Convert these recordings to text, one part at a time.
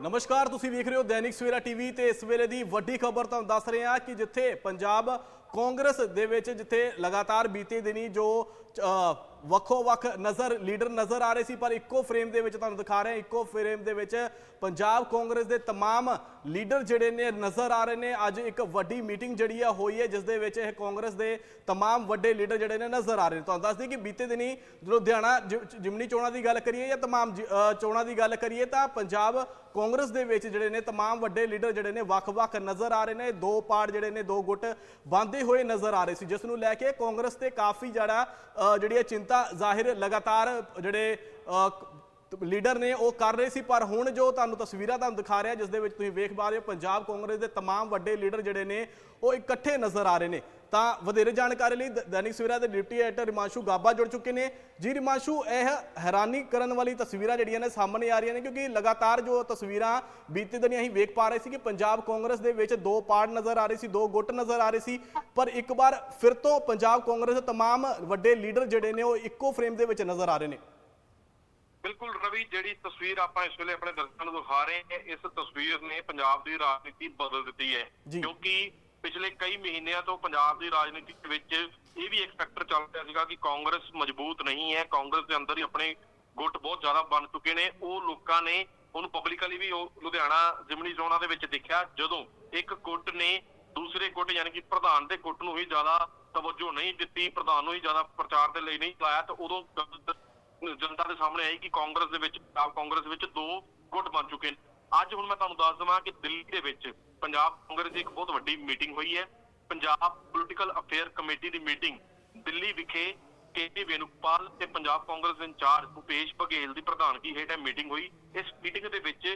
ਨਮਸਕਾਰ, ਤੁਸੀਂ ਵੇਖ ਰਹੇ ਹੋ ਦੈਨਿਕ ਸਵੇਰਾ ਟੀਵੀ ਤੇ ਇਸ ਵੇਲੇ ਦੀ ਵੱਡੀ ਖਬਰ ਤੁਹਾਨੂੰ ਦੱਸ ਰਹੇ ਹਾਂ ਕਿ ਜਿੱਥੇ ਪੰਜਾਬ ਕਾਂਗਰਸ ਦੇ ਵਿੱਚ ਜਿੱਥੇ ਲਗਾਤਾਰ ਬੀਤੇ ਦਿਨੀ ਜੋ ਵੱਖੋ ਵੱਖ ਨਜ਼ਰ ਲੀਡਰ ਨਜ਼ਰ ਆ ਰਹੇ ਸੀ ਪਰ ਇੱਕੋ ਫਰੇਮ ਦੇ ਵਿੱਚ ਤੁਹਾਨੂੰ ਦਿਖਾ ਰਹੇ ਹਾਂ ਇੱਕੋ ਫਰੇਮ ਦੇ ਵਿੱਚ ਪੰਜਾਬ ਕਾਂਗਰਸ ਦੇ तमाम ਲੀਡਰ ਜਿਹੜੇ ਨੇ ਨਜ਼ਰ ਆ ਰਹੇ ਨੇ ਅੱਜ ਇੱਕ ਵੱਡੀ ਮੀਟਿੰਗ ਜਿਹੜੀ ਆ ਹੋਈ ਹੈ ਜਿਸ ਦੇ ਵਿੱਚ ਇਹ ਕਾਂਗਰਸ ਦੇ तमाम ਵੱਡੇ ਲੀਡਰ ਜਿਹੜੇ ਨੇ ਨਜ਼ਰ ਆ ਰਹੇ ਨੇ ਤੁਹਾਨੂੰ ਦੱਸ ਦਈਏ ਕਿ ਬੀਤੇ ਦਿਨੀ ਲੁਧਿਆਣਾ ਜਿ- ਜਿਮਨੀ ਚੋਣਾਂ ਦੀ ਗੱਲ ਕਰੀਏ ਜਾਂ तमाम ਜਿ- ਅ, ਚੋਣਾਂ ਦੀ ਗੱਲ ਕਰੀਏ ਤਾਂ ਪੰਜਾਬ ਕਾਂਗਰਸ ਦੇ ਵਿੱਚ ਜਿਹੜੇ ਨੇ तमाम ਵੱਡੇ ਲੀਡਰ ਜਿਹੜੇ ਨੇ ਵੱਖ-ਵੱਖ ਨਜ਼ਰ ਆ ਰਹੇ ਨੇ ਦੋ ਪਾਰਟ ਜਿਹੜੇ ਨੇ ਦੋ ਗੁੱਟ ਬੰਦੇ ਹੋਏ ਨਜ਼ਰ ਆ ਰਹੇ ਸੀ ਜਿਸ ਨੂੰ ਲੈ ਕੇ ਕਾਂਗਰਸ ਤੇ ਕਾਫੀ ਜਿਹੜਾ ਅ, ਜਿਹੜੀ ਇਹ ਚਿੰਤਾ ਜ਼ਾਹਿਰ ਲਗਾਤਾਰ ਜਿਹੜੇ ਅ, ਲੀਡਰ ਨੇ ਉਹ ਕਰ ਰਹੇ ਸੀ ਪਰ ਹੁਣ ਜੋ ਤੁਹਾਨੂੰ ਤਸਵੀਰਾਂ ਤੁਹਾਨੂੰ ਦਿਖਾ ਰਿਹਾ ਜਿਸ ਦੇ ਵਿੱਚ ਤੁਸੀਂ ਵੇਖ ਪਾ ਰਹੇ ਹੋ ਪੰਜਾਬ ਕਾਂਗਰਸ ਦੇ तमाम ਵੱਡੇ ਲੀਡਰ ਜਿਹੜੇ ਨੇ ਉਹ ਇਕੱਠੇ ਨਜ਼ਰ ਆ ਰਹੇ ਨੇ ਤਾਂ ਵਧੇਰੇ ਜਾਣਕਾਰੀ ਲਈ ਦ- ਦੈਨਿਕ ਸਵੇਰਾ ਦੇ ਡਿਪਟੀ ਐਡੀਟਰ ਰਿਮਾਂਸ਼ੂ ਗਾਬਾ ਜੁੜ ਚੁੱਕੇ ਨੇ ਜੀ ਰਿਮਾਂਸ਼ੂ ਇਹ ਹੈਰਾਨੀ ਕਰਨ ਵਾਲੀ ਤਸਵੀਰਾਂ ਜਿਹੜੀਆਂ ਨੇ ਸਾਹਮਣੇ ਆ ਰਹੀਆਂ ਨੇ ਕਿਉਂਕਿ ਲਗਾਤਾਰ ਜੋ ਤਸਵੀਰਾਂ ਬੀਤੇ ਦਿਨ ਅਸੀਂ ਵੇਖ ਪਾ ਰਹੇ ਸੀ ਕਿ ਪੰਜਾਬ ਕਾਂਗਰਸ ਦੇ ਵਿੱਚ ਦੋ ਪਾਰਟ ਨਜ਼ਰ ਆ ਰਹੇ ਸੀ ਦੋ ਗੁੱਟ ਨਜ਼ਰ ਆ ਰਹੇ ਸੀ ਪਰ ਇੱਕ ਵਾਰ ਫਿਰ ਤੋਂ ਪੰਜਾਬ ਕਾਂਗਰਸ ਦੇ तमाम ਵੱਡੇ ਲੀਡਰ ਜਿਹੜੇ ਨੇ ਉਹ ਇੱਕੋ ਫਰੇਮ ਦੇ ਵਿੱਚ ਨਜ਼ਰ ਆ ਰਹੇ ਨੇ ਬਿਲਕੁਲ ਰਵੀ ਜਿਹੜੀ ਤਸਵੀਰ ਆਪਾਂ ਇਸ ਵੇਲੇ ਆਪਣੇ ਦਰਸ਼ਕਾਂ ਨੂੰ ਦਿਖਾ ਰਹੇ ਹਾਂ ਇਸ ਤਸਵੀਰ ਨੇ ਪੰਜਾਬ ਦੀ ਰਾਜਨੀਤੀ ਬਦਲ ਦਿੱਤੀ ਹੈ ਜੀ। ਕਿਉਂਕਿ ਪਿਛਲੇ ਕਈ ਮਹੀਨਿਆਂ ਤੋਂ ਪੰਜਾਬ ਦੀ ਰਾਜਨੀਤੀ ਦੇ ਵਿੱਚ ਇਹ ਵੀ ਇੱਕ ਫੈਕਟਰ ਚੱਲ ਰਿਹਾ ਸੀਗਾ ਕਿ ਕਾਂਗਰਸ ਮਜ਼ਬੂਤ ਨਹੀਂ ਹੈ, ਕਾਂਗਰਸ ਦੇ ਅੰਦਰ ਹੀ ਆਪਣੇ ਗੁੱਟ ਬਹੁਤ ਜ਼ਿਆਦਾ ਬਣ ਚੁੱਕੇ ਨੇ। ਉਹ ਲੋਕਾਂ ਨੇ ਉਹਨੂੰ ਪਬਲਿਕਲੀ ਵੀ ਉਹ ਲੁਧਿਆਣਾ ਜ਼ਿਮਨੀ ਚੋਣਾਂ ਦੇ ਵਿੱਚ ਦੇਖਿਆ, ਜਦੋਂ ਇੱਕ ਗੁੱਟ ਨੇ ਦੂਸਰੇ ਗੁੱਟ ਯਾਨੀ ਕਿ ਪ੍ਰਧਾਨ ਦੇ ਗੁੱਟ ਨੂੰ ਹੀ ਜ਼ਿਆਦਾ ਤਵੱਜੋ ਨਹੀਂ ਦਿੱਤੀ, ਪ੍ਰਧਾਨ ਨੂੰ ਹੀ ਜ਼ਿਆਦਾ ਪ੍ਰਚਾਰ ਦੇ ਲਈ ਨਹੀਂ ਲਾਇਆ, ਤਾਂ ਉਦੋਂ ਗੱਲ ਜਨਤਾ ਦੇ ਸਾਹਮਣੇ ਆਈ ਕਿ ਕਾਂਗਰਸ ਦੇ ਵਿੱਚ, ਪੰਜਾਬ ਕਾਂਗਰਸ ਵਿੱਚ ਦੋ ਗੁੱਟ ਬਣ ਚੁੱਕੇ ਨੇ। ਅੱਜ ਹੁਣ ਮੈਂ ਤੁਹਾਨੂੰ ਦੱਸ ਦਵਾਂ ਕਿ ਦਿੱਲੀ ਦੇ ਵਿੱਚ ਪੰਜਾਬ ਕਾਂਗਰਸ ਦੀ ਇੱਕ ਬਹੁਤ ਵੱਡੀ ਮੀਟਿੰਗ ਹੋਈ ਹੈ ਪੰਜਾਬ ਪੋਲੀਟੀਕਲ ਅਫੇਅਰ ਕਮੇਟੀ ਦੀ ਮੀਟਿੰਗ ਦਿੱਲੀ ਵਿਖੇ ਕੇਪੀ ਵੇਣੂਗੋਪਾਲ ਤੇ ਪੰਜਾਬ ਕਾਂਗਰਸ ਦੇ ਇੰਚਾਰਜ ਭੁਪੇਸ਼ ਬਘੇਲ ਦੀ ਪ੍ਰਧਾਨਗੀ ਹੇਠ ਇਹ ਮੀਟਿੰਗ ਹੋਈ ਇਸ ਮੀਟਿੰਗ ਦੇ ਵਿੱਚ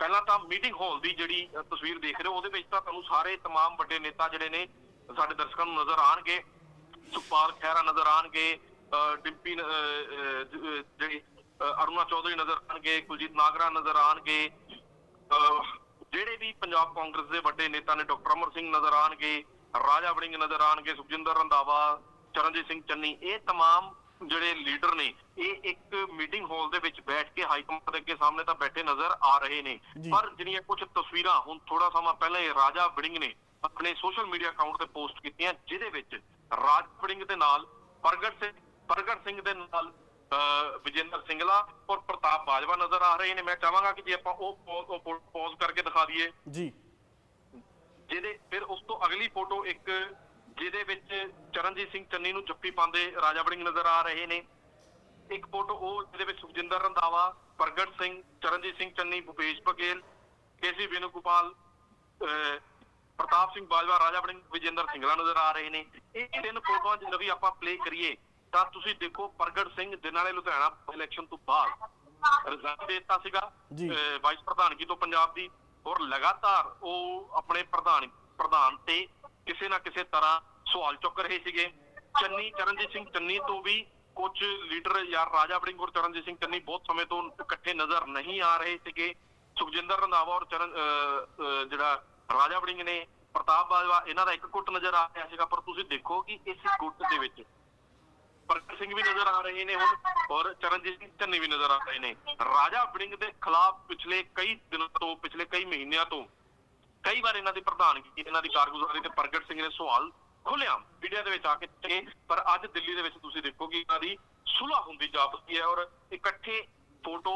ਪਹਿਲਾਂ ਤਾਂ ਮੀਟਿੰਗ ਹਾਲ ਦੀ ਜਿਹੜੀ ਅ, ਤਸਵੀਰ ਦੇਖ ਰਹੇ ਹੋ ਉਹਦੇ ਵਿੱਚ ਤਾਂ ਤੁਹਾਨੂੰ ਸਾਰੇ तमाम ਵੱਡੇ ਨੇਤਾ ਜਿਹੜੇ ਨੇ ਸਾਡੇ ਦਰਸ਼ਕਾਂ ਨੂੰ ਨਜ਼ਰ ਆਣਗੇ ਸੁਖਪਾਲ ਖਹਿਰਾ ਨਜ਼ਰ ਆਣਗੇ ਅ, ਡਿੰਪੀ ਨ- ਅ, ਅ, ਜ- ਅ, ਜਿਹੜੀ ਅ, ਅਰੁਣਾ ਚੌਧਰੀ ਨਜ਼ਰ ਆਣਗੇ ਕੁਲਜੀਤ ਨਾਗਰਾ ਨਜ਼ਰ ਆਣਗੇ ਅ, ਜਿਹੜੇ ਵੀ ਪੰਜਾਬ ਕਾਂਗਰਸ ਦੇ ਵੱਡੇ ਨੇਤਾ ਨੇ ਡਾਕਟਰ ਅਮਰ ਸਿੰਘ ਨਜ਼ਰ ਆਣਗੇ ਰਾਜਾ ਵੜਿੰਗ ਨਜ਼ਰ ਆਣਗੇ ਸੁਖਜਿੰਦਰ ਰੰਧਾਵਾ ਚਰਨਜੀਤ ਸਿੰਘ ਚੰਨੀ ਇਹ तमाम ਜਿਹੜੇ ਲੀਡਰ ਨੇ ਇਹ ਇੱਕ ਮੀਟਿੰਗ ਹਾਲ ਦੇ ਵਿੱਚ ਬੈਠ ਕੇ ਹਾਈ ਕਮਾਂਡ ਦੇ ਅੱਗੇ ਸਾਹਮਣੇ ਤਾਂ ਬੈਠੇ ਨਜ਼ਰ ਆ ਰਹੇ ਨੇ ਜੀ। ਪਰ ਜਿਹੜੀਆਂ ਕੁਝ ਤਸਵੀਰਾਂ ਹੁਣ ਥੋੜਾ ਸਮਾਂ ਪਹਿਲਾਂ ਇਹ ਰਾਜਾ ਵੜਿੰਗ ਨੇ ਆਪਣੇ ਸੋਸ਼ਲ ਮੀਡੀਆ ਅਕਾਊਂਟ ਤੇ ਪੋਸਟ ਕੀਤੀਆਂ ਜਿਹਦੇ ਵਿੱਚ ਰਾਜ ਵੜਿੰਗ ਦੇ ਨਾਲ ਪ੍ਰਗਟ ਸਿੰਘ ਪ੍ਰਗਟ ਸਿੰਘ ਦੇ ਨਾਲ ਅਹ, ਵਿਜੇਂਦਰ ਸਿੰਗਲਾ ਔਰ ਪ੍ਰਤਾਪ ਬਾਜਵਾ ਨਜ਼ਰ ਆ ਰਹੇ ਨੇ। ਮੈਂ ਚਾਹਾਂਗਾ ਕਿ ਜੇ ਆਪਾਂ ਉਹ ਪੌਜ਼ ਕਰਕੇ ਦਿਖਾ ਦਈਏ। ਜੀ। ਜਿਹਦੇ ਫਿਰ ਉਸ ਤੋਂ ਅਗਲੀ ਫੋਟੋ ਇੱਕ ਜਿਹਦੇ ਵਿੱਚ ਚਰਨਜੀਤ ਸਿੰਘ ਚੰਨੀ ਨੂੰ ਜੱਫੀ ਪਾਉਂਦੇ ਰਾਜਾ ਵੜਿੰਗ ਨਜ਼ਰ ਆ ਰਹੇ ਨੇ। ਇੱਕ ਫੋਟੋ ਉਹ ਜਿਹਦੇ ਵਿੱਚ ਸੁਖਜਿੰਦਰ ਰੰਧਾਵਾ ਪ੍ਰਗਟ ਸਿੰਘ ਚਰਨਜੀਤ ਸਿੰਘ ਚੰਨੀ ਭੁਪੇਸ਼ ਬਘੇਲ ਕੇਸੀ ਵੇਣੂਗੋਪਾਲ ਅਹ, ਪ੍ਰਤਾਪ ਸਿੰਘ ਬਾਜਵਾ ਰਾਜਾ ਵੜਿੰਗ ਵਿਜੇਂਦਰ ਸਿੰਗਲਾ ਨਜ਼ਰ ਆ ਰਹੇ ਨੇ। ਇਹ ਤਿੰਨ ਫੋਟੋਆਂ ਜੇ ਨਵੀਂ ਆਪਾਂ ਪਲੇ ਕਰੀਏ। ਤਾਂ ਤੁਸੀਂ ਦੇਖੋ ਪ੍ਰਗਟ ਸਿੰਘ ਜਿਨ੍ਹਾਂ ਨੇ ਲੁਧਿਆਣਾ ਇਲੈਕਸ਼ਨ ਤੋਂ ਬਾਅਦ ਰਿਜ਼ਾਈਨ ਦੇ ਦਿੱਤਾ ਸੀਗਾ। ਵਾਈਸ ਪ੍ਰਧਾਨਗੀ ਤੋਂ ਪੰਜਾਬ ਦੀ। ਔਰ ਲਗਾਤਾਰ ਉਹ ਆਪਣੇ ਪ੍ਰਧਾਨ ਪ੍ਰਧਾਨ ਤੇ ਕਿਸੇ ਨਾ ਕਿਸੇ ਤਰ੍ਹਾਂ ਸਵਾਲ ਚੁੱਕ ਰਹੇ ਸੀਗੇ। ਚੰਨੀ ਚਰਨਜੀਤ ਸਿੰਘ ਚੰਨੀ ਤੋਂ ਵੀ ਕੁਝ ਲੀਡਰ ਯਾਰ ਰਾਜਾ ਵੜਿੰਗ ਔਰ ਚਰਨਜੀਤ ਸਿੰਘ ਚੰਨੀ ਬਹੁਤ ਸਮੇਂ ਤੋਂ ਇਕੱਠੇ ਨਜ਼ਰ ਨਹੀਂ ਆ ਰਹੇ ਸੀਗੇ। ਸੁਖਜਿੰਦਰ ਰੰਧਾਵਾ ਔਰ ਚਰਨ ਜਿਹੜਾ ਰਾਜਾ ਵੜਿੰਗ ਨੇ ਪ੍ਰਤਾਪ ਬਾਜਵਾ ਇਹਨਾਂ ਦਾ ਇੱਕ ਗੁੱਟ ਨਜ਼ਰ ਆ ਰਿਹਾ ਸੀਗਾ। ਪਰ ਤੁਸੀਂ ਦੇਖੋ ਕਿ ਇਸ ਗੁੱਟ ਦੇ ਵਿੱਚ ਪ੍ਰਗਟ ਸਿੰਘ ਵੀ ਨਜ਼ਰ ਆ ਰਹੇ ਨੇ ਹੁਣ ਔਰ ਚਰਨਜੀਤ ਸਿੰਘ ਚੰਨੀ ਵੀ ਨਜ਼ਰ ਆ ਰਹੇ ਨੇ ਰਾਜਾ ਵੜਿੰਗ ਦੇ ਖਿਲਾਫ ਪਿਛਲੇ ਕਈ ਦਿਨਾਂ ਤੋਂ ਪਿਛਲੇ ਕਈ ਮਹੀਨਿਆਂ ਤੋਂ ਕਈ ਵਾਰ ਇਹਨਾਂ ਦੀ ਪ੍ਰਧਾਨਗੀ ਇਹਨਾਂ ਦੀ ਕਾਰਗੁਜ਼ਾਰੀ ਤੇ ਪ੍ਰਗਟ ਸਿੰਘ ਨੇ ਸਵਾਲ ਖੁੱਲਿਆ ਮੀਡੀਆ ਦੇ ਵਿੱਚ ਆ ਕੇ ਪਰ ਅੱਜ ਦਿੱਲੀ ਦੇ ਵਿੱਚ ਤੁਸੀਂ ਦੇਖੋ ਕਿ ਇਹਨਾਂ ਦੀ ਸੁਲ੍ਹਾ ਹੁੰਦੀ ਜਾਪਦੀ ਹੈ ਔਰ ਇਕੱਠੇ ਫੋਟੋ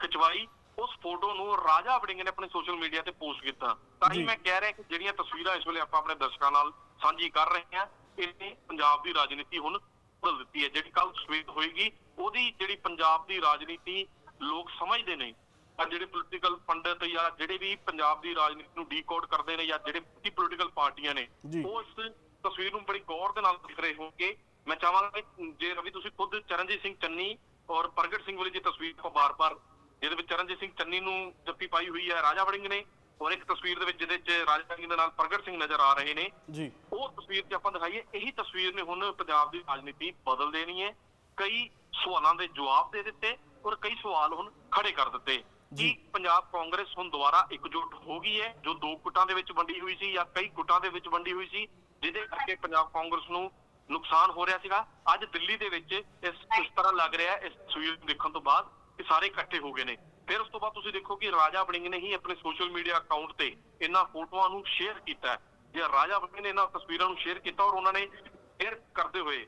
ਖਿਚਵਾਈ ਉਸ ਫੋਟੋ ਨੂੰ ਰਾਜਾ ਵੜਿੰਗ ਨੇ ਆਪਣੇ ਸੋਸ਼ਲ ਮੀਡੀਆ ਤੇ ਪੋਸਟ ਕੀਤਾ ਤਾਂ ਹੀ। ਮੈਂ ਕਹਿ ਰਿਹਾ ਕਿ ਜਿਹੜੀਆਂ ਤਸਵੀਰਾਂ ਇਸ ਵੇਲੇ ਆਪਾਂ ਆਪਣੇ ਦਰਸ਼ਕਾਂ ਨਾਲ ਸਾਂਝੀ ਕਰ ਰਹੇ ਹਾਂ ਇਹਨੇ ਪੰਜਾਬ ਦੀ ਰਾਜਨੀਤੀ ਹੁਣ ਬਦਲ ਦਿੱਤੀ ਹੈ ਜਿਹੜੀ ਕੱਲ ਤਸਵੀਰ ਹੋਏਗੀ ਉਹਦੀ ਜਿਹੜੀ ਪੰਜਾਬ ਦੀ ਰਾਜਨੀਤੀ ਲੋਕ ਸਮਝਦੇ ਨਹੀਂ ਆ ਜਿਹੜੇ ਪੋਲੀਟੀਕਲ ਪੰਡਤ ਜਾਂ ਜਿਹੜੇ ਵੀ ਪੰਜਾਬ ਦੀ ਰਾਜਨੀਤੀ ਨੂੰ ਡੀਕੋਡ ਕਰਦੇ ਨੇ ਜਾਂ ਜਿਹੜੇ ਪੋਲੀਟੀਕਲ ਪਾਰਟੀਆਂ ਨੇ ਜੀ। ਉਹ ਇਸ ਤਸਵੀਰ ਨੂੰ ਬੜੀ ਗੌਰ ਦੇ ਨਾਲ ਦੇਖ ਰਹੇ ਹੋਣਗੇ ਮੈਂ ਚਾਹਾਂਗਾ ਜੇ ਰਵੀ ਤੁਸੀਂ ਖੁਦ ਚਰਨਜੀਤ ਸਿੰਘ ਚੰਨੀ ਔਰ ਪ੍ਰਗਟ ਸਿੰਘ ਵਾਲੀ ਦੀ ਤਸਵੀਰ ਕੋ ਬਾਰ-ਬਾਰ ਜਿਹਦੇ ਵਿੱਚ ਚਰਨਜੀਤ ਸਿੰਘ ਚੰਨੀ ਨੂੰ ਜੱਫੀ ਪਾਈ ਹੋਈ ਹੈ ਰਾਜਾ ਵੜਿੰਗ ਨੇ ਔਰ ਇੱਕ ਤਸਵੀਰ ਦੇ ਵਿੱਚ ਜਿਹਦੇ 'ਚ ਰਾਜਾ ਵੜਿੰਗ ਦੇ ਨਾਲ ਪ੍ਰਗਟ ਸਿੰਘ ਨਜ਼ਰ ਆ ਰਹੇ ਨੇ। ਜੀ। ਉਹ ਤਸਵੀਰ 'ਚ ਆਪਾਂ ਦਿਖਾਈਏ ਇਹੀ ਤਸਵੀਰ ਨੇ ਹੁਣ ਪੰਜਾਬ ਦੀ ਰਾਜਨੀਤੀ ਬਦਲ ਦੇਣੀ ਹੈ। ਕਈ ਸਵਾਲਾਂ ਦੇ ਜਵਾਬ ਦੇ ਦਿੱਤੇ ਔਰ ਕਈ ਸਵਾਲ ਹੁਣ ਖੜੇ ਕਰ ਦਿੱਤੇ ਜੀ। ਕਿ ਪੰਜਾਬ ਕਾਂਗਰਸ ਹੁਣ ਦੁਬਾਰਾ ਇਕਜੁੱਟ ਹੋ ਗਈ ਹੈ ਜੋ ਦੋ ਗੁੱਟਾਂ ਦੇ ਵਿੱਚ ਵੰਡੀ ਹੋਈ ਸੀ ਜਾਂ ਕਈ ਗੁੱਟਾਂ ਦੇ ਵਿੱਚ ਵੰਡੀ ਹੋਈ ਸੀ ਜਿਹਦੇ ਕਰਕੇ ਪੰਜਾਬ ਕਾਂਗਰਸ ਨੂੰ ਨੁਕਸਾਨ ਹੋ ਰਿਹਾ ਸੀਗਾ। ਅੱਜ ਦਿੱਲੀ ਦੇ ਵਿੱਚ ਇਸ ਇਸ ਤਰ੍ਹਾਂ ਲੱਗ ਰਿਹਾ ਇਸ ਤਸਵੀਰ ਦੇਖਣ ਤੋਂ ਬਾਅਦ ਕਿ ਸਾਰੇ ਇਕੱਠੇ ਹੋ ਗਏ ਨੇ। ਫਿਰ ਉਸ ਤੋਂ ਬਾਅਦ ਤੁਸੀਂ ਦੇਖੋ ਕਿ ਰਾਜਾ ਬੜਿੰਗ ਨੇ ਹੀ ਆਪਣੇ ਸੋਸ਼ਲ ਮੀਡੀਆ ਅਕਾਊਂਟ ਤੇ ਇਹਨਾਂ ਫੋਟੋਆਂ ਨੂੰ ਸ਼ੇਅਰ ਕੀਤਾ ਹੈ। ਜੇ ਰਾਜਾ ਬੜਿੰਗ ਨੇ ਇਹਨਾਂ ਤਸਵੀਰਾਂ ਨੂੰ ਸ਼ੇਅਰ ਕੀਤਾ ਔਰ ਉਹਨਾਂ ਨੇ ਸ਼ੇਅਰ ਕਰਦੇ ਹੋਏ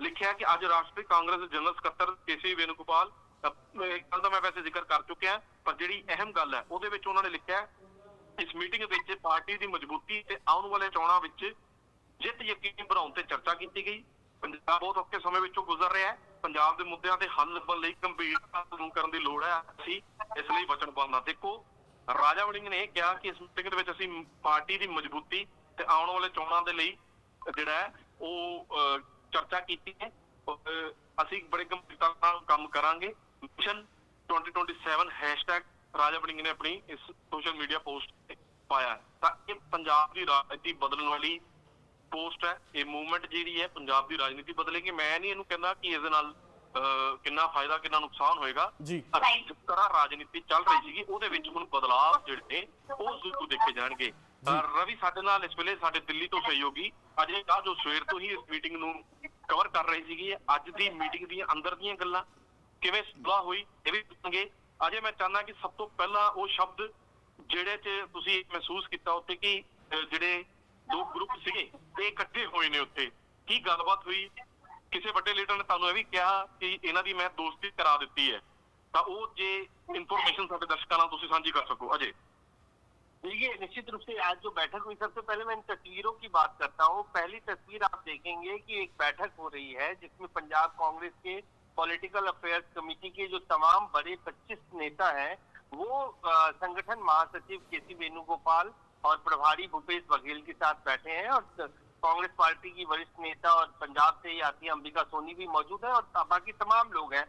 ਲਿਖਿਆ ਕਿ ਅੱਜ ਰਾਸ਼ਟਰੀ ਕਾਂਗਰਸ ਦੇ ਜਨਰਲ ਸਕੱਤਰ ਕੇਸੀ ਵੇਣੂਗੋਪਾਲ ਅਹ, ਦਾ ਮੈਂ ਵੈਸੇ ਜ਼ਿਕਰ ਕਰ ਚੁੱਕਿਆ ਪਰ ਜਿਹੜੀ ਅਹਿਮ ਗੱਲ ਹੈ ਉਹਦੇ ਵਿੱਚ ਉਹਨਾਂ ਨੇ ਲਿਖਿਆ ਇਸ ਮੀਟਿੰਗ ਵਿੱਚ ਪਾਰਟੀ ਦੀ ਮਜ਼ਬੂਤੀ ਤੇ ਆਉਣ ਵਾਲੇ ਚੋਣਾਂ ਵਿੱਚ ਜਿੱਤ ਯਕੀਨੀ ਬਣਾਉਣ ਤੇ ਚਰਚਾ ਕੀਤੀ ਗਈ। ਪੰਜਾਬ ਬਹੁਤ ਔਖੇ ਸਮੇਂ ਵਿੱਚੋਂ ਗੁਜ਼ਰ ਰਿਹਾ ਹੈ। ਪੰਜਾਬ ਦੇ ਮੁੱਦਿਆਂ ਤੇ ਹੱਲ ਲੱਭਣ ਲਈ ਗੰਭੀਰਤਾ ਨੂੰ ਕਰਨ ਦੀ ਲੋੜ ਹੈ। ਅਸੀਂ ਇਸ ਲਈ ਵਚਨਬੱਧ ਹਾਂ ਦੇਖੋ, ਰਾਜਾ ਵੜਿੰਗ ਨੇ ਕਿਹਾ ਕਿ ਇਸ ਮੀਟਿੰਗ ਦੇ ਵਿੱਚ ਅਸੀਂ ਪਾਰਟੀ ਦੀ ਮਜ਼ਬੂਤੀ ਤੇ ਆਉਣ ਵਾਲੇ ਚੋਣਾਂ ਦੇ ਲਈ ਜਿਹੜਾ ਹੈ, ਉਹ ਚਰਚਾ ਕੀਤੀ ਹੈ। ਅਸੀਂ ਬੜੇ ਗੰਭੀਰਤਾ ਨਾਲ ਕੰਮ ਕਰਾਂਗੇ। ਮਿਸ਼ਨ 2027 ਹੈਸ਼ਟੈਗ ਰਾਜਾ ਵੜਿੰਗ ਨੇ ਆਪਣੀ ਇਸ ਸੋਸ਼ਲ ਮੀਡੀਆ ਪੋਸਟ ਤੇ ਪਾਇਆ ਤਾਂ ਇਹ ਪੰਜਾਬ ਦੀ ਰਾਜਨੀਤੀ ਬਦਲਣ ਵਾਲੀ ਪੋਸਟ ਹੈ। ਇਹ ਮੂਵਮੈਂਟ ਜਿਹੜੀ ਹੈ, ਪੰਜਾਬ ਦੀ ਰਾਜਨੀਤੀ ਬਦਲੇਗੀ। ਮੈਂ ਨਹੀਂ ਇਹਨੂੰ ਕਹਿੰਦਾ ਕਿ ਇਹਦੇ ਨਾਲ ਕਿੰਨਾ ਫਾਇਦਾ ਕਿੰਨਾ ਨੁਕਸਾਨ ਹੋਏਗਾ। ਜੀ। ਜਿਸ ਤਰ੍ਹਾਂ ਰਾਜਨੀਤੀ ਚੱਲ ਰਹੀ ਸੀਗੀ ਉਹਦੇ ਵਿੱਚ ਹੁਣ ਬਦਲਾਅ ਜਿਹੜੇ ਉਹ ਜ਼ਰੂਰ ਦੇਖੇ ਜਾਣਗੇ। ਰਵੀ ਸਾਡੇ ਨਾਲ ਇਸ ਵੇਲੇ ਸਾਡੇ ਦਿੱਲੀ ਤੋਂ ਸਹਿਯੋਗੀ। ਅਜੇ ਕਾ ਜੋ ਸਵੇਰ ਤੋਂ ਹੀ ਇਸ ਮੀਟਿੰਗ ਨੂੰ ਕਵਰ ਕਰ ਰਹੀ ਸੀਗੀ ਅੱਜ ਦੀ ਮੀਟਿੰਗ ਦੀਆਂ ਅੰਦਰ ਦੀਆਂ ਗੱਲਾਂ। ਕਿਵੇਂ ਸਲਾਹ ਹੋਈ ਇਹ ਵੀ ਪੁੱਛਾਂਗੇ ਅਜੇ ਮੈਂ ਚਾਹੁੰਦਾ ਕਿ ਸਭ ਤੋਂ ਪਹਿਲਾਂ ਉਹ ਸ਼ਬਦ ਜਿਹੜੇ 'ਚ ਤੁਸੀਂ ਮਹਿਸੂਸ ਕੀਤਾ ਉੱਤੇ ਕਿ ਜਿਹੜੇ ਦੋ ਗਰੁੱਪ ਸੀਗੇ ਇਹ ਇਕੱਠੇ ਹੋਏ ਨੇ ਉੱਥੇ। ਕੀ ਗੱਲਬਾਤ ਹੋਈ? ਕਿਸੇ ਵੱਡੇ ਲੀਡਰ ਨੇ ਤੁਹਾਨੂੰ ਇਹ ਵੀ ਕਿਹਾ ਕਿ ਇਹਨਾਂ ਦੀ ਮੈਂ ਦੋਸਤੀ ਕਰਾ ਦਿੱਤੀ ਹੈ ਤਾਂ ਉਹ ਜੇ ਇਨਫੋਰਮੇਸ਼ਨ ਸਾਡੇ ਦਰਸ਼ਕਾਂ ਨਾਲ ਤੁਸੀਂ ਸਾਂਝੀ ਕਰ ਸਕੋ ਅਜੇ देखिए निश्चित रूप से आज जो बैठक हुई सबसे पहले मैं इन तस्वीरों की बात करता हूँ पहली तस्वीर आप देखेंगे कि एक बैठक हो रही है जिसमें पंजाब कांग्रेस के पॉलिटिकल अफेयर्स कमेटी के जो तमाम बड़े 25 नेता हैं वो अ, संगठन महासचिव केसी वेणुगोपाल और प्रभारी भूपेश बघेल के साथ बैठे हैं और स- कांग्रेस पार्टी की वरिष्ठ नेता और पंजाब से ही आती है अंबिका सोनी भी मौजूद है और बाकी तमाम लोग हैं।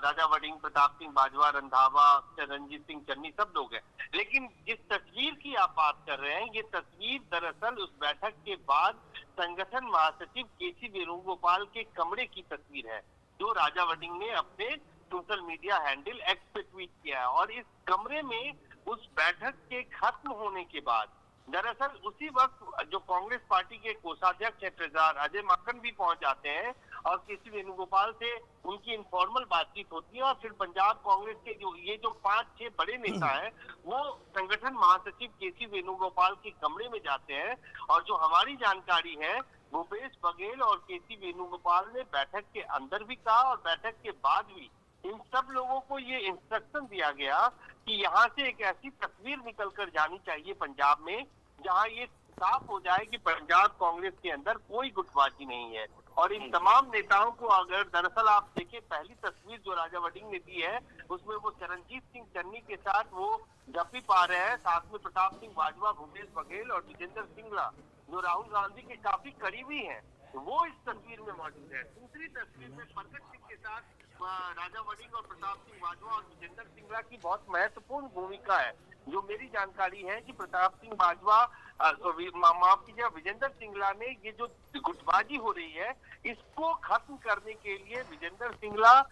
राजा वडिंग, प्रताप सिंह बाजवा, रंधावा रणजीत सिंह, चन्नी सब लोग हैं। लेकिन जिस तस्वीर की आप बात कर रहे हैं, ये तस्वीर दरअसल उस बैठक के बाद संगठन महासचिव के सी वेणुगोपाल के कमरे की तस्वीर है, जो राजा वडिंग ने अपने सोशल मीडिया हैंडल एक्स पे ट्वीट किया है। और इस कमरे में उस बैठक के खत्म होने के बाद दरअसल उसी वक्त जो कांग्रेस पार्टी के कोषाध्यक्ष है ट्रेजार अजय माकन भी पहुँच जाते हैं और केसी वेणुगोपाल से उनकी इनफॉर्मल बातचीत होती है और फिर पंजाब कांग्रेस के जो, ये जो पाँच, छह बड़े नेता हैं, वो संगठन महासचिव के सी वेणुगोपाल के कमरे में जाते हैं और जो हमारी जानकारी है, भूपेश बघेल और के सी वेणुगोपाल ने बैठक के अंदर भी कहा और बैठक के बाद भी इन सब लोगों को ये इंस्ट्रक्शन दिया गया कि यहाँ से एक ऐसी तस्वीर निकल कर जानी चाहिए पंजाब में जहाँ ये साफ़ हो जाए कि पंजाब कांग्रेस के अंदर कोई गुटबाजी नहीं है। और इन तमाम नेताओं को अगर दरअसल आप देखें पहली तस्वीर जो राजा वडिंग ने दी है उसमें वो चरणजीत सिंह चन्नी के साथ वो जपी पा रहे हैं। साथ में प्रताप सिंह बाजवा भूपेश बघेल और विजेंद्र सिंगला जो राहुल गांधी के काफ़ी करीबी हैं। वो इस तस्वीर में मौजूद है। दूसरी तस्वीर में प्रगट सिंह के साथ राजा वडिंग और प्रताप सिंह बाजवा और विजेंद्र सिंगला की बहुत महत्वपूर्ण भूमिका है, जो मेरी जानकारी है कि प्रताप सिंह बाजवा मा- माफ़ कीजिए, विजेंद्र सिंगला ने ये जो गुटबाजी हो रही है, इसको खत्म करने के लिए विजेंद्र सिंगला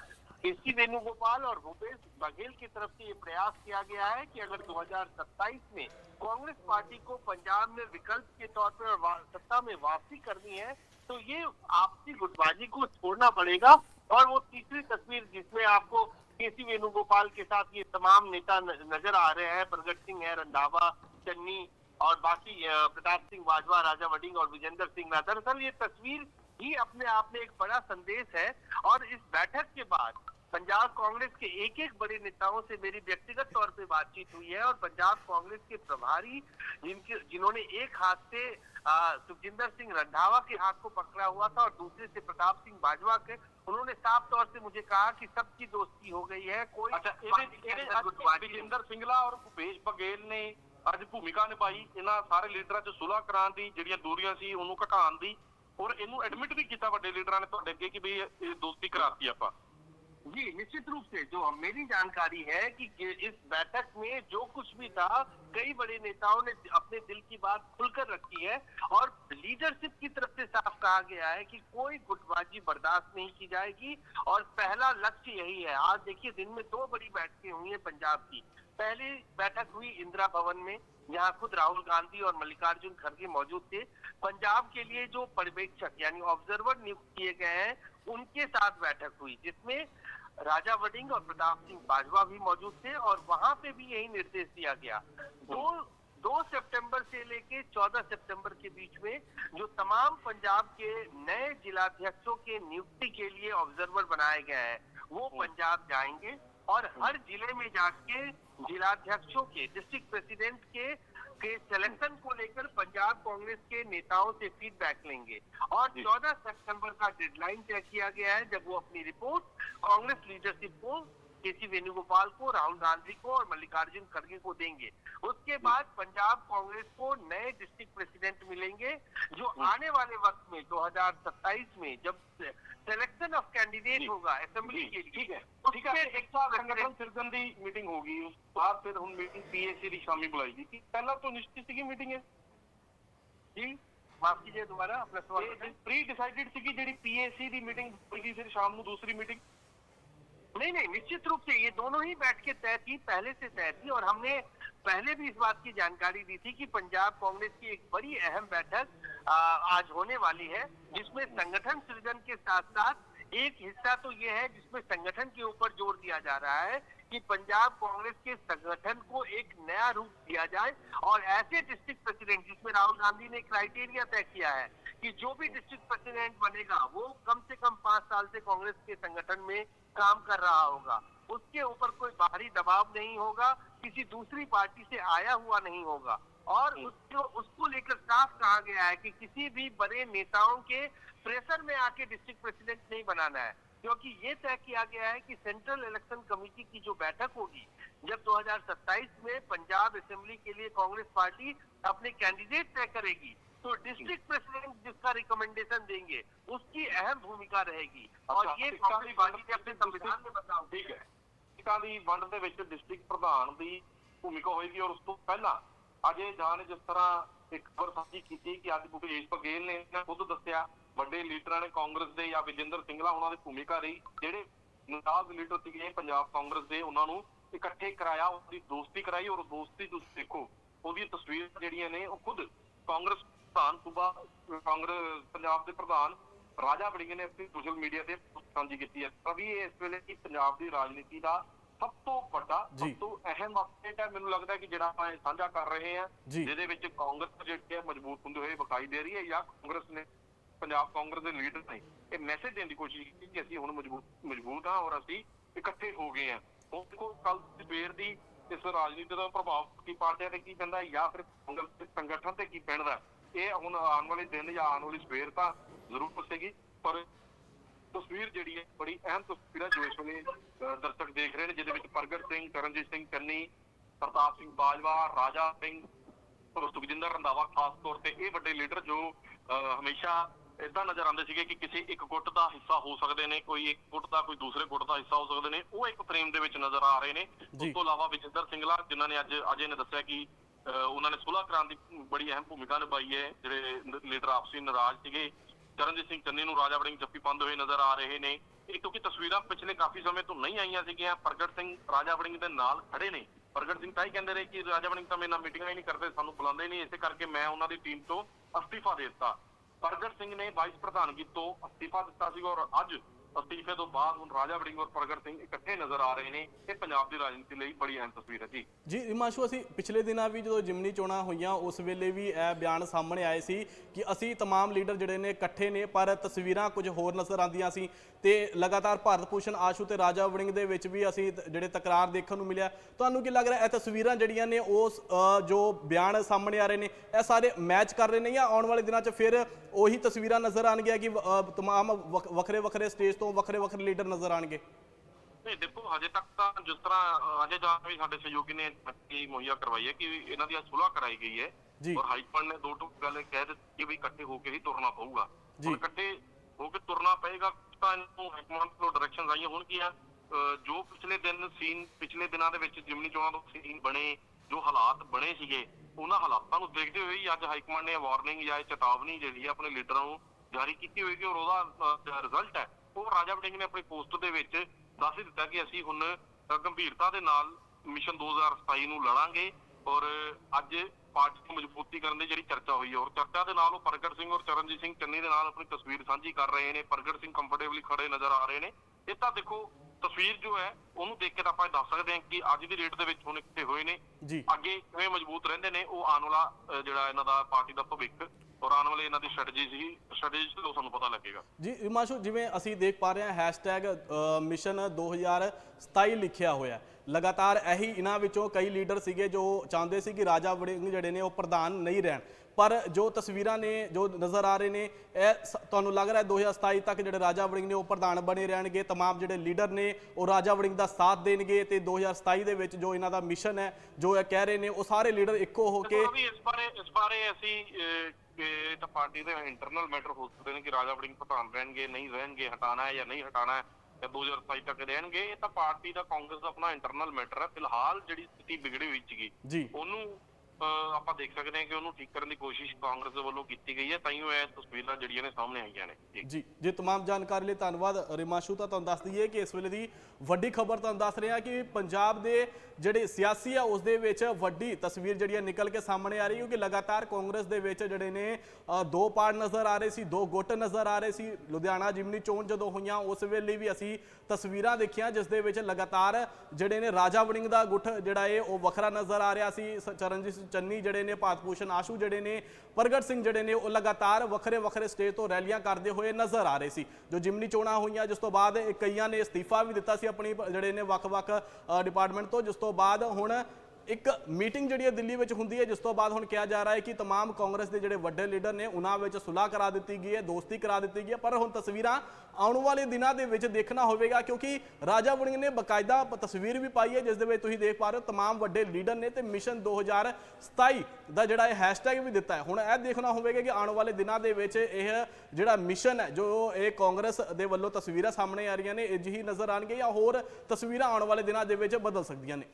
केसी वेणुगोपाल और भूपेश बघेल की तरफ़ से ये प्रयास किया गया है कि अगर 2027 में कांग्रेस पार्टी को पंजाब में विकल्प के तौर पर सत्ता में वापसी करनी है तो ये आपसी गुटबाजी को छोड़ना पड़ेगा और वो तीसरी तस्वीर जिसमें आपको केसी वेणुगोपाल के साथ ये तमाम नेता नज़र आ रहे हैं, प्रगट सिंह है, रंधावा, चन्नी और बाकी प्रताप सिंह बाजवा राजा वडिंग और विजेंद्र सिंह दरअसल ये तस्वीर ही अपने आप में एक बड़ा संदेश है और इस बैठक के बाद पंजाब कांग्रेस के एक एक बड़े नेताओं से मेरी व्यक्तिगत तौर पे बातचीत हुई है और पंजाब कांग्रेस के प्रभारी जिनके जिन्होंने एक हाथ से अ, सुखजिंदर सिंह रंधावा के हाथ को पकड़ा हुआ था और दूसरे से प्रताप सिंह बाजवा के उन्होंने साफ तौर से मुझे कहा कि सबकी दोस्ती हो गई है कोई ਅੱਛਾ पार्टी ਇਹਦੇ के ਇਹਦੇ अंदर ਅੱਜ गुटबाजी नहीं। ਵਿਜੇਂਦਰ ਸਿੰਗਲਾ ਔਰ ਭੁਪੇਸ਼ ਬਘੇਲ ਨੇ ਅੱਜ ਭੂਮਿਕਾ ਨਿਭਾਈ ਇਹਨਾਂ ਸਾਰੇ ਲੀਡਰਾਂ 'ਚ ਸੁਲ੍ਹਾ ਕਰਾਉਣ ਦੀ ਜਿਹੜੀਆਂ ਦੂਰੀਆਂ ਸੀ ਉਹਨੂੰ ਘਟਾਉਣ ਦੀ ਔਰ ਇਹਨੂੰ ਐਡਮਿਟ ਵੀ ਕੀਤਾ ਵੱਡੇ ਲੀਡਰਾਂ ਨੇ ਤੁਹਾਡੇ ਅੱਗੇ ਕਿ ਵੀ ਇਹ ਇਹ ਦੋਸਤੀ ਕਰਾਤੀ ਆਪਾਂ जी, निश्चित रूप से जो मेरी जानकारी है कि इस बैठक में जो कुछ भी था, कई बड़े नेताओं ने अपने दिल की बात खुलकर रखी है और लीडरशिप की तरफ़ से साफ़ कहा गया है कि कोई गुटबाजी बर्दाश्त नहीं की जाएगी और पहला लक्ष्य यही है। आज देखिए, दिन में दो बड़ी बैठकें हुई है पंजाब की। पहली बैठक हुई इंदिरा भवन में, जहाँ खुद राहुल गांधी और मल्लिकार्जुन खड़गे मौजूद थे। पंजाब के लिए जो पर्यवेक्षक, यानी ऑब्जर्वर नियुक्त किए गए हैं, उनके साथ बैठक हुई, जिसमें राजा वडिंग और प्रताप सिंह बाजवा भी मौजूद थे और वहाँ पे भी यही निर्देश दिया गया। दो दो सितंबर से लेके 14 सितंबर के बीच में जो तमाम पंजाब के नए जिलाध्यक्षों के नियुक्ति के लिए ऑब्जर्वर बनाए गए हैं वो पंजाब जाएँगे और हर ज़िले में जाके जिलाध्यक्षों के डिस्ट्रिक्ट प्रेसिडेंट के के सिलेक्शन को लेकर पंजाब कांग्रेस के नेताओं से फीडबैक लेंगे और 14 सितंबर का डेडलाइन तय किया गया है जब वो अपनी रिपोर्ट कांग्रेस लीडरशिप को केसी वेणुगोपाल को राहुल गांधी को और मल्लिकार्जुन खड़गे को देंगे उसके बाद पंजाब कांग्रेस को नए डिस्ट्रिक्ट प्रेसिडेंट मिलेंगे जो आने वाले वक्त में 2027 में जब सिलेक्शन ऑफ कैंडिडेट होगा असेंबली के लिए ਠੀਕ ਹੈ ਠੀਕ ਹੈ ਇੱਕ ਸਾਲ ਸੰਗਠਨ ਸਿਰਜਣ ਦੀ ਮੀਟਿੰਗ ਹੋ ਗਈ ਉਸ ਤੋਂ ਬਾਅਦ ਫਿਰ ਹੁਣ ਮੀਟਿੰਗ ਪੀਏਸੀ ਦੀ ਸ਼ਾਮੀ ਬੁਲਾਈ ਗਈ ਕਿ ਪਹਿਲਾਂ ਤੋਂ ਨਿਸ਼ਚਿਤ ਸੀਗੀ ਮੀਟਿੰਗ ਹੈ जी माफ कीजिए दोबारा अपना सवाल बताएं। ਪ੍ਰੀ ਡਿਸਾਈਡਡ ਸੀਗੀ ਜਿਹੜੀ ਪੀਏਸੀ ਦੀ ਮੀਟਿੰਗ ਹੋਈ ਫਿਰ ਸ਼ਾਮ ਨੂੰ ਦੂਸਰੀ ਮੀਟਿੰਗ नहीं नहीं, निश्चित रूप से ये दोनों ही बैठ के तय थी, पहले से तय थी, और हमने पहले भी इस बात की जानकारी दी थी कि पंजाब कांग्रेस की एक बड़ी अहम बैठक आज होने वाली है, जिसमें संगठन सृजन के साथ साथ एक हिस्सा तो ये है जिसमें संगठन के ऊपर ज़ोर दिया जा रहा है कि पंजाब कांग्रेस के संगठन को एक नया रूप दिया जाए, और ऐसे डिस्ट्रिक्ट प्रेसिडेंट जिसमें राहुल गांधी ने क्राइटेरिया तय किया है कि जो भी डिस्ट्रिक्ट प्रेसिडेंट बनेगा, वो कम से कम पाँच साल से कांग्रेस के संगठन में काम कर रहा होगा। उसके ऊपर कोई बाहरी दबाव नहीं होगा किसी दूसरी पार्टी से आया हुआ नहीं होगा। और उसको उसको लेकर साफ़ कहा गया है कि किसी भी बड़े नेताओं के प्रेशर में आके डिस्ट्रिक्ट प्रेसिडेंट नहीं बनाना है। क्योंकि ये तय किया गया है कि सेंट्रल इलेक्शन कमेटी की जो बैठक होगी जब 2027 में पंजाब असेंबली के लिए कांग्रेस पार्टी अपने कैंडिडेट तय करेगी तो डिस्ट्रिक्ट प्रेसिडेंट जिसका रिकमेंडेशन देंगे उसकी अहम भूमिका रहेगी और अच्छा, ये इसका कांग्रेस भी पार्टी ने मतलब अपने संविधान में बदलाव किया ਠੀਕ ਹੈ ਟਿਕਾਂ ਦੀ ਵੰਡ ਦੇ ਵਿੱਚ ਡਿਸਟ੍ਰਿਕਟ ਪ੍ਰਧਾਨ ਦੀ ਭੂਮਿਕਾ ਹੋਏਗੀ ਔਰ ਉਸ ਤੋਂ ਪਹਿਲਾਂ ਅਜੇ ਜਾਨ ਨੇ ਜਿਸ ਤਰ੍ਹਾਂ ਇੱਕ ਖਬਰ ਸਾਂਝੀ ਕੀਤੀ ਕਿ ਅੱਜ ਭੁਪੇਸ਼ ਬਘੇਲ ਨੇ ਇਹਨਾਂ ਖੁਦ ਦੱਸਿਆ ਵੱਡੇ ਲੀਡਰਾਂ ਨੇ ਕਾਂਗਰਸ ਦੇ ਜਾਂ ਵਿਜੇਂਦਰ ਸਿੰਗਲਾ ਉਹਨਾਂ ਦੀ ਭੂਮਿਕਾ ਰਹੀ ਜਿਹੜੇ ਨਾਜ਼ਾਬ ਲੀਡਰ ਸੀਗੇ ਪੰਜਾਬ ਕਾਂਗਰਸ ਦੇ ਉਹਨਾਂ ਨੂੰ ਇਕੱਠੇ ਕਰਾਇਆ ਉਹਦੀ ਦੋਸਤੀ ਕਰਾਈ ਔਰ ਉਹ ਦੋਸਤੀ ਤੁਸੀਂ ਦੇਖੋ ਉਹਦੀਆਂ ਤਸਵੀਰਾਂ ਜਿਹੜੀਆਂ ਨੇ ਉਹ ਖੁਦ ਕਾਂਗਰਸ ਪ੍ਰਧਾਨ ਸੂਬਾ ਕਾਂਗਰਸ ਪੰਜਾਬ ਦੇ ਪ੍ਰਧਾਨ ਰਾਜਾ ਵੜਿੰਗ ਨੇ ਆਪਣੀ ਸੋਸ਼ਲ ਮੀਡੀਆ ਤੇ ਸਾਂਝੀ ਕੀਤੀ ਹੈ ਤਾਂ ਵੀ ਇਹ ਇਸ ਵੇਲੇ ਦੀ ਪੰਜਾਬ ਦੀ ਰਾਜਨੀਤੀ ਦਾ ਸਭ ਤੋਂ ਵੱਡਾ। ਸਭ ਤੋਂ ਅਹਿਮ ਅਪਡੇਟ ਹੈ ਮੈਨੂੰ ਲੱਗਦਾ ਕਿ ਜਿਹੜਾ ਆਪਾਂ ਇਹ ਸਾਂਝਾ ਕਰ ਰਹੇ ਹਾਂ। ਜਿਹਦੇ ਵਿੱਚ ਕਾਂਗਰਸ ਜਿਹੜੀ ਹੈ ਮਜ਼ਬੂਤ ਹੁੰਦੇ ਹੋਏ ਵਿਖਾਈ ਦੇ ਰਹੀ ਹੈ ਜਾਂ ਕਾਂਗਰਸ ਨੇ ਪੰਜਾਬ ਕਾਂਗਰਸ ਦੇ ਲੀਡਰ ਨੇ ਇਹ ਮੈਸੇਜ ਦੇਣ ਦੀ ਕੋਸ਼ਿਸ਼ ਕੀਤੀ ਕਿ ਅਸੀਂ ਹੁਣ ਮਜ਼ਬੂਤ ਮਜ਼ਬੂਤ ਹਾਂ ਔਰ ਅਸੀਂ ਇਕੱਠੇ ਹੋ ਗਏ ਹਾਂ ਹੁਣ ਦੇਖੋ ਕੱਲ ਸਵੇਰ ਦੀ ਇਸ ਰਾਜਨੀਤੀ ਦਾ ਪ੍ਰਭਾਵ ਕੀ ਪਾਰਟੀਆਂ ਤੇ ਕੀ ਪੈਂਦਾ ਜਾਂ ਫਿਰ ਕਾਂਗਰਸ ਦੇ ਸੰਗਠਨ ਤੇ ਕੀ ਪੈਂਦਾ। ਇਹ ਹੁਣ ਆਉਣ ਵਾਲੇ ਦਿਨ ਜਾਂ ਆਉਣ ਵਾਲੀ ਸਵੇਰ ਤਾਂ ਜ਼ਰੂਰ ਪੁੱਛੇਗੀ ਪਰ ਤਸਵੀਰ ਜਿਹੜੀ ਹੈ ਬੜੀ ਅਹਿਮ ਤਸਵੀਰ ਹੈ ਜੋ ਇਸ ਵੇਲੇ ਦਰਸ਼ਕ ਦੇਖ ਰਹੇ ਨੇ ਜਿਹਦੇ ਵਿੱਚ ਪ੍ਰਗਟ ਸਿੰਘ ਕਰਨਜੀਤ ਸਿੰਘ ਚੰਨੀ ਪ੍ਰਤਾਪ ਸਿੰਘ ਬਾਜਵਾ ਰਾਜਾ ਸਿੰਘ ਔਰ ਸੁਖਜਿੰਦਰ ਰੰਧਾਵਾ ਖਾਸ ਤੌਰ ਤੇ ਇਹ ਵੱਡੇ ਲੀਡਰ ਜੋ ਅਹ, ਹਮੇਸ਼ਾ ਇਦਾਂ ਨਜ਼ਰ ਆਉਂਦੇ ਸੀਗੇ ਕਿ ਕਿਸੇ ਇੱਕ ਗੁੱਟ ਦਾ ਹਿੱਸਾ ਹੋ ਸਕਦੇ ਨੇ ਕੋਈ ਇੱਕ ਗੁੱਟ ਦਾ ਕੋਈ ਦੂਸਰੇ ਗੁੱਟ ਦਾ ਹਿੱਸਾ ਹੋ ਸਕਦੇ ਨੇ ਉਹ ਇੱਕ ਫਰੇਮ ਦੇ ਵਿੱਚ ਨਜ਼ਰ ਆ ਰਹੇ ਨੇ। ਉਸ ਤੋਂ ਇਲਾਵਾ ਵਿਜੇਂਦਰ ਸਿੰਗਲਾ ਜਿਨ੍ਹਾਂ ਨੇ ਅੱਜ ਅਜੇ ਨੇ ਦੱਸਿਆ ਕਿ ਉਹਨਾਂ ਨੇ ਸੁਲ੍ਹਾ ਕਰਾਉਣ ਦੀ ਬੜੀ ਅਹਿਮ ਭੂਮਿਕਾ ਨਿਭਾਈ ਹੈ। ਜਿਹੜੇ ਲੀਡਰ ਆਪਸੀ ਨਾਰਾਜ਼ ਸੀਗੇ, ਚਰਨਜੀਤ ਸਿੰਘ ਚੰਨੀ ਨੂੰ ਰਾਜਾ ਵੜਿੰਗ ਜੱਫੀ ਪਾਉਂਦੇ ਹੋਏ ਨਜ਼ਰ ਆ ਰਹੇ ਨੇ। ਇਹ ਕਿਉਂਕਿ ਤਸਵੀਰਾਂ ਪਿਛਲੇ ਕਾਫੀ ਸਮੇਂ ਤੋਂ ਨਹੀਂ ਆਈਆਂ ਸੀਗੀਆਂ, ਪ੍ਰਗਟ ਸਿੰਘ ਰਾਜਾ ਵੜਿੰਗ ਦੇ ਨਾਲ ਖੜੇ ਨੇ। ਪ੍ਰਗਟ ਸਿੰਘ ਤਾਂ ਹੀ ਕਹਿੰਦੇ ਰਹੇ ਕਿ ਰਾਜਾ ਵੜਿੰਗ ਤਾਂ ਮੇਰੇ ਨਾਲ ਮੀਟਿੰਗਾਂ ਹੀ ਨਹੀਂ ਕਰਦੇ, ਸਾਨੂੰ ਬੁਲਾਉਂਦੇ ਹੀ ਨਹੀਂ, ਇਸੇ ਕਰਕੇ ਮੈਂ ਉਹਨਾਂ ਦੀ ਟੀਮ ਤੋਂ ਅਸਤੀਫਾ ਦੇ ਦਿੱਤਾ। ਪ੍ਰਗਟ ਸਿੰਘ ਨੇ ਵਾਈਸ ਪ੍ਰਧਾਨਗੀ ਤੋਂ ਅਸਤੀਫਾ ਦਿੱਤਾ ਸੀ ਔਰ ਅੱਜ ਅਸਤੀਫੇ ਤੋਂ ਬਾਅਦ ਹੁਣ ਰਾਜਾ ਵੜਿੰਗ ਔਰ ਪ੍ਰਗਟ ਸਿੰਘ ਇਕੱਠੇ ਨਜ਼ਰ ਆ ਰਹੇ ਨੇ ਇਹ ਪੰਜਾਬ ਦੀ ਰਾਜਨੀਤੀ ਲਈ ਬੜੀ ਅਹਿਮ ਤਸਵੀਰ ਹੈ ਜੀ ਜੀ ਇਮਾਸ਼ੂ ਅਸੀਂ ਪਿਛਲੇ ਦਿਨਾਂ ਵੀ ਜਦੋਂ ਜਿਮਨੀ ਚੋਣਾਂ ਹੋਈਆਂ ਉਸ ਵੇਲੇ ਵੀ ਇਹ ਬਿਆਨ ਸਾਹਮਣੇ ਆਏ ਸੀ ਕਿ ਅਸੀਂ तमाम ਲੀਡਰ ਜਿਹੜੇ ਨੇ ਇਕੱਠੇ ਨੇ ਪਰ ਤਸਵੀਰਾਂ ਕੁਝ ਹੋਰ ਨਜ਼ਰ ਆਉਂਦੀਆਂ ਸੀ ਤੇ ਲਗਾਤਾਰ ਭਾਰਤ ਭੂਸ਼ਣ ਆਸ਼ੂ ਤੇ ਰਾਜਾ ਵੜਿੰਗ ਦੇ ਵਿੱਚ ਵੀ ਅਸੀਂ ਤ- ਜਿਹੜੇ ਤਕਰਾਰ ਦੇਖਣ ਨੂੰ ਮਿਲਿਆ ਤੁਹਾਨੂੰ ਕੀ ਲੱਗ ਰਿਹਾ ਇਹ ਤਸਵੀਰਾਂ ਜਿਹੜੀਆਂ ਨੇ ਉਸ ਅ, ਜੋ ਬਿਆਨ ਸਾਹਮਣੇ ਆ ਰਹੇ ਨੇ ਇਹ ਸਾਰੇ ਮੈਚ ਕਰ ਰਹੇ ਨੇ ਜਾਂ ਆਉਣ ਵਾਲੇ ਦਿਨਾਂ 'ਚ ਫਿਰ ਉਹੀ ਤਸਵੀਰਾਂ ਨਜ਼ਰ ਆਣਗੀਆਂ ਕਿ ਅ, तमाम ਵਖ- ਵੱਖਰੇ ਵੱਖਰੇ ਸਟੇਜ ਤੋਂ ਵੱਖਰੇ ਵੱਖਰੇ ਲੀਡਰ ਨਜ਼ਰ ਆਣਗੇ? ਨਹੀਂ ਦੇਖੋ ਹਜੇ ਤੱਕ ਤਾਂ ਜਿਸ ਤਰ੍ਹਾਂ ਅਜੇ ਜਾ ਵੀ ਸਾਡੇ ਸਹਿਯੋਗੀ ਨੇ ਕੀ ਮੁਹੱਈਆ ਕਰਵਾਈ ਹੈ ਕਿ ਇਹਨਾਂ ਦੀ ਸੁਲ੍ਹਾ ਕਰਾਈ ਗਈ ਹੈ। ਔਰ ਹਾਈਕਮਾਂਡ ਨੇ ਦੋ ਟੋ ਗੱਲ ਕਹਿ ਦਿੱਤੀ ਕਿ ਵੀ ਇਕੱਠੇ ਹੋ ਕੇ ਹੀ ਤੁਰਨਾ ਪਊਗਾ। ਔਰ ਇਕੱਠੇ ਹੋ ਕੇ ਤੁਰਨਾ ਪਏਗਾ ਤਾਂ ਇਹਨੂੰ ਹਾਈਕਮਾਂਡ ਤੋਂ ਡਾਇਰੈਕਸ਼ਨਸ ਆਈਆਂ ਹੁਣ ਕੀ ਆ ਜੋ ਪਿਛਲੇ ਦਿਨ ਸੀਨ ਪਿਛਲੇ ਦਿਨਾਂ ਦੇ ਵਿੱਚ ਜਿਮਨੀ ਚੋਣਾਂ ਤੋਂ ਸੀਨ ਬਣੇ ਜੋ ਹਾਲਾਤ ਬਣੇ ਸੀਗੇ ਉਹਨਾਂ ਹਾਲਾਤਾਂ ਨੂੰ ਦੇਖਦੇ ਹੋਏ ਹੀ ਅੱਜ ਹਾਈਕਮਾਂਡ ਨੇ ਵਾਰਨਿੰਗ ਜਾਂ ਚੇਤਾਵਨੀ ਜਿਹੜੀ ਆਪਣੇ ਲੀਡਰਾਂ ਨੂੰ ਜਾਰੀ ਕੀਤੀ ਹੋਏਗੀ ਔਰ ਉਹਦਾ ਰਿਜ਼ਲਟ ਹੈ। ਉਹ ਰਾਜਾ ਵੜਿੰਗ ਨੇ ਆਪਣੀ ਪੋਸਟ ਦੇ ਵਿੱਚ ਦੱਸ ਹੀ ਦਿੱਤਾ ਕਿ ਅਸੀਂ ਹੁਣ ਗੰਭੀਰਤਾ ਦੇ ਨਾਲ ਮਿਸ਼ਨ 2027 ਨੂੰ ਲੜਾਂਗੇ ਔਰ ਅੱਜ ਪਾਰਟੀ ਨੂੰ ਮਜ਼ਬੂਤੀ ਕਰਨ ਦੀ ਜਿਹੜੀ ਚਰਚਾ ਹੋਈ ਹੈ ਔਰ ਚਰਚਾ ਦੇ ਨਾਲ ਉਹ ਪ੍ਰਗਟ ਸਿੰਘ ਔਰ ਚਰਨਜੀਤ ਸਿੰਘ ਚੰਨੀ ਦੇ ਨਾਲ ਆਪਣੀ ਤਸਵੀਰ ਸਾਂਝੀ ਕਰ ਰਹੇ ਨੇ ਪ੍ਰਗਟ ਸਿੰਘ ਕੰਫਰਟੇਬਲੀ ਖੜੇ ਨਜ਼ਰ ਆ ਰਹੇ ਨੇ। ਇਹ ਤਾਂ ਦੇਖੋ ਤਸਵੀਰ ਜੋ ਹੈ ਉਹਨੂੰ ਦੇਖ ਕੇ ਤਾਂ ਆਪਾਂ ਇਹ ਦੱਸ ਸਕਦੇ ਹਾਂ ਕਿ ਅੱਜ ਦੀ ਡੇਟ ਦੇ ਵਿੱਚ ਹੁਣ ਕਿੱਥੇ ਹੋਏ ਨੇ। ਅੱਗੇ ਕਿਵੇਂ ਮਜ਼ਬੂਤ ਰਹਿੰਦੇ ਨੇ ਉਹ ਆਉਣ ਵਾਲਾ ਜਿਹੜਾ ਇਹਨਾਂ ਦਾ ਪਾਰਟੀ ਦਾ ਭਵਿੱਖ ਔਰ ਆਉਣ ਵਾਲੇ ਇਹਨਾਂ ਦੀ ਸਟ੍ਰੈਟਜੀ ਸੀ ਸਟ੍ਰੈਟਜੀ ਤੋਂ ਸਾਨੂੰ ਪਤਾ ਲੱਗੇਗਾ ਜੀ ਇਮਾਸ਼ੂ ਜਿਵੇਂ ਅਸੀਂ ਦੇਖ ਪਾ ਰਹੇ ਹਾਂ ਹੈਸ਼ਟੈਗ ਮਿਸ਼ਨ 2027 ਲਿਖਿਆ ਹੋਇਆ ਹੈ। ਲਗਾਤਾਰ ਇਹੀ ਇਹਨਾਂ ਵਿੱਚੋਂ ਕਈ ਲੀਡਰ ਸੀਗੇ ਜੋ ਚਾਹੁੰਦੇ ਸੀ ਕਿ ਰਾਜਾ ਵੜਿੰਗ ਜਿਹੜੇ ਨੇ ਉਹ ਪ੍ਰਧਾਨ ਨਹੀਂ ਰਹਿਣ ਪਰ ਜੋ ਤਸਵੀਰਾਂ ਨੇ ਜੋ ਨਜ਼ਰ ਆ ਰਹੇ ਨੇ ਇਹ ਸ- ਤੁਹਾਨੂੰ ਲੱਗ ਰਿਹਾ ਹੈ 2027 ਤੱਕ ਜਿਹੜੇ ਰਾਜਾ ਵੜਿੰਗ ਨੇ ਉਹ ਪ੍ਰਧਾਨ ਬਣੇ ਰਹਿਣਗੇ तमाम ਜਿਹੜੇ ਲੀਡਰ ਨੇ ਉਹ ਰਾਜਾ ਵੜਿੰਗ ਦਾ ਸਾਥ ਦੇਣਗੇ ਤੇ 2027 ਦੇ ਵਿੱਚ ਜੋ ਇਹਨਾਂ ਦਾ ਮਿਸ਼ਨ ਹੈ ਜੋ ਇਹ ਕਹਿ ਰਹੇ ਨੇ ਉਹ ਸਾਰੇ ਲੀਡਰ ਇੱਕੋ ਹੋ ਕੇ ਦੇਖੋ ਵੀ ਇਸ ਬਾਰੇ ਇਸ ਬਾਰੇ ਅਸੀਂ ਕਿ ਤਾਂ ਪਾਰਟੀ ਦੇ ਇੰਟਰਨਲ ਮੈਟਰ ਹੋ ਸਕਦੇ ਨੇ ਕਿ ਰਾਜਾ ਵੜਿੰਗ ਪ੍ਰਧਾਨ ਰਹਿਣਗੇ ਨਹੀਂ ਰਹਿਣਗੇ ਹਟਾਣਾ ਹੈ ਜਾਂ ਨਹੀਂ ਹਟਾਣਾ ਹੈ ਜਾਂ 2027 ਤੱਕ ਰਹਿਣਗੇ ਇਹ ਤਾਂ ਪਾਰਟੀ ਦਾ ਕਾਂਗਰਸ ਦਾ ਆਪਣਾ ਇੰਟਰਨਲ ਮੈਟਰ ਹੈ। ਫਿਲਹਾਲ ਜਿਹੜੀ ਸਥਿਤੀ ਵਿਗੜੀ ਹੋਈ ਸੀਗੀ ਉਹਨੂੰ ਆਪਾਂ ਦੇਖ ਸਕਦੇ ਹਾਂ ਕਿ ਉਹਨੂੰ ਠੀਕ ਕਰਨ ਦੀ ਕੋਸ਼ਿਸ਼ ਕਾਂਗਰਸ ਦੇ ਵੱਲੋਂ ਕੀਤੀ ਗਈ ਹੈ ਤਾਂ ਹੀ ਉਹ ਇਹ ਤਸਵੀਰਾਂ ਜਿਹੜੀਆਂ ਨੇ ਸਾਹਮਣੇ ਆਈਆਂ ਨੇ ਜੀ ਜੀ ਜੀ तमाम ਜਾਣਕਾਰੀ ਲਈ ਧੰਨਵਾਦ ਰਿਮਾਸ਼ੂ ਤਾਂ ਤੁਹਾਨੂੰ ਦੱਸ ਦਈਏ ਕਿ ਇਸ ਵੇਲੇ ਦੀ ਵੱਡੀ ਖਬਰ ਤੁਹਾਨੂੰ ਦੱਸ ਰਹੇ ਹਾਂ ਕਿ ਪੰਜਾਬ ਦੇ ਜਿਹੜੇ ਸਿਆਸੀ ਆ ਉਸ ਦੇ ਵਿੱਚ ਵੱਡੀ ਤਸਵੀਰ ਜਿਹੜੀ ਹੈ ਨਿਕਲ ਕੇ ਸਾਹਮਣੇ ਆ ਰਹੀ ਹੈ ਕਿਉਂਕਿ ਲਗਾਤਾਰ ਕਾਂਗਰਸ ਦੇ ਵਿੱਚ ਜਿਹੜੇ ਨੇ ਅ, ਦੋ ਪਾਰਟ ਨਜ਼ਰ ਆ ਰਹੇ ਸੀ ਦੋ ਗੁੱਟ ਨਜ਼ਰ ਆ ਰਹੇ ਸੀ ਲੁਧਿਆਣਾ ਜਿਮਨੀ ਚੋਣ ਜਦੋਂ ਹੋਈਆਂ ਉਸ ਵੇਲੇ ਵੀ ਅਸੀਂ ਤਸਵੀਰਾਂ ਦੇਖੀਆਂ ਜਿਸ ਦੇ ਵਿੱਚ ਲਗਾਤਾਰ ਜਿਹੜੇ ਨੇ ਰਾਜਾ ਵੜਿੰਗ ਦਾ ਗੁੱਟ ਜਿਹੜਾ ਹੈ ਉਹ ਵੱਖਰਾ ਨਜ਼ਰ ਆ ਰਿਹਾ ਸੀ ਸ- ਚਰਨਜੀਤ ਸਿੰਘ ਚੰਨੀ ਜਿਹੜੇ ਨੇ ਭਾਰਤ ਭੂਸ਼ਣ, ਆਸ਼ੂ ਜਿਹੜੇ ਨੇ, ਪ੍ਰਗਟ ਸਿੰਘ ਜਿਹੜੇ ਨੇ, ਉਹ ਲਗਾਤਾਰ ਵੱਖਰੇ ਵੱਖਰੇ ਸਟੇਜ ਤੋਂ ਰੈਲੀਆਂ ਕਰਦੇ ਹੋਏ ਨਜ਼ਰ ਆ ਰਹੇ ਸੀ। ਜੋ ਜਿਮਨੀ ਚੋਣਾਂ ਹੋਈਆਂ, ਜਿਸ ਤੋਂ ਬਾਅਦ ਕਈਆਂ ਨੇ ਅਸਤੀਫਾ ਵੀ ਦਿੱਤਾ ਸੀ ਆਪਣੀ ਜਿਹੜੇ ਨੇ ਵੱਖ-ਵੱਖ ਡਿਪਾਰਟਮੈਂਟ ਤੋਂ, ਜਿਸ ਤੋਂ ਬਾਅਦ ਹੁਣ ਇੱਕ ਮੀਟਿੰਗ ਜਿਹੜੀ ਹੈ ਦਿੱਲੀ ਵਿੱਚ ਹੁੰਦੀ ਹੈ ਜਿਸ ਤੋਂ ਬਾਅਦ ਹੁਣ ਕਿਹਾ ਜਾ ਰਿਹਾ ਹੈ ਕਿ तमाम ਕਾਂਗਰਸ ਦੇ ਜਿਹੜੇ ਵੱਡੇ ਲੀਡਰ ਨੇ ਉਹਨਾਂ ਵਿੱਚ ਸੁਲਾਹ ਕਰਾ ਦਿੱਤੀ ਗਈ ਹੈ ਦੋਸਤੀ ਕਰਾ ਦਿੱਤੀ ਗਈ ਹੈ ਪਰ ਹੁਣ ਤਸਵੀਰਾਂ ਆਉਣ ਵਾਲੇ ਦਿਨਾਂ ਦੇ ਵਿੱਚ ਦੇਖਣਾ ਹੋਵੇਗਾ ਕਿਉਂਕਿ ਰਾਜਾ ਵੜਿੰਗ ਨੇ ਬਕਾਇਦਾ ਪ- ਤਸਵੀਰ ਵੀ ਪਾਈ ਹੈ ਜਿਸ ਦੇ ਵਿੱਚ ਤੁਸੀਂ ਦੇਖ ਪਾ ਰਹੇ ਹੋ तमाम ਵੱਡੇ ਲੀਡਰ ਨੇ ਤੇ ਮਿਸ਼ਨ 2027 ਦਾ ਜਿਹੜਾ ਇਹ ਹੈਸ਼ਟੈਗ ਵੀ ਦਿੱਤਾ ਹੈ ਹੁਣ ਇਹ ਦੇਖਣਾ ਹੋਵੇਗਾ ਕਿ ਆਉਣ ਵਾਲੇ ਦਿਨਾਂ ਦੇ ਵਿੱਚ ਇਹ ਜਿਹੜਾ ਮਿਸ਼ਨ ਹੈ ਜੋ ਇਹ ਕਾਂਗਰਸ ਦੇ ਵੱਲੋਂ ਤਸਵੀਰਾਂ ਸਾਹਮਣੇ ਆ ਰਹੀਆਂ ਨੇ ਅਜਿਹੀ ਨਜ਼ਰ ਆਣਗੇ ਜਾਂ ਹੋਰ ਤਸਵੀਰਾਂ ਆਉਣ ਵਾਲੇ ਦਿਨਾਂ ਦੇ ਵਿੱਚ ਬਦਲ ਸਕਦੀਆਂ ਨੇ